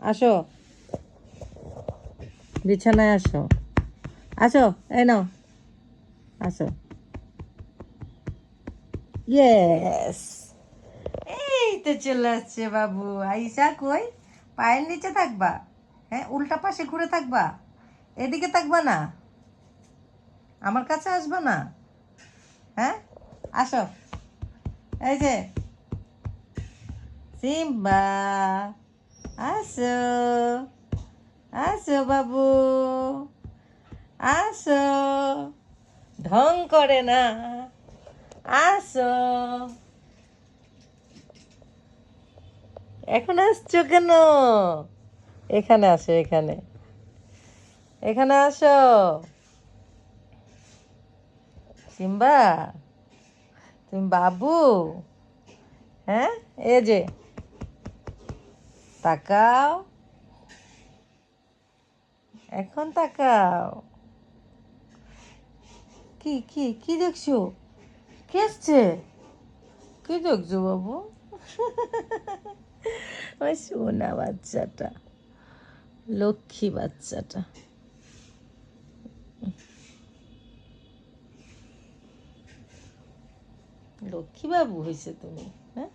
আসো। বিছানায় আসো। আসো, এই নাও। আসো। ইয়েস এই তো চলে আসছে বাবু। আইসা কই? পায়ের নিচে থাকবা। হ্যাঁ উল্টা পাশে ঘুরে থাকবা। এদিকে থাকবা না। আমার কাছে আসবা না। হ্যাঁ আসো। এই যে। সিম্বা। আসো আসো বাবু। আসো ঢং করে না। আসো এখন আসছো কেন? এখানে আসো, এখানে। এখানে আসো। সিম্বা? তুমি বাবু? হ্যাঁ? এ যে। তাকাও। এখন তাকাও। কি কি কি দেখছ? কে আসছে কি দেখছ বাবু? ওই সোনা বাচ্চাটা, লক্ষ্মী বাচ্চাটা। লক্ষ্মী বাবু হয়েছে তুমি হ্যাঁ?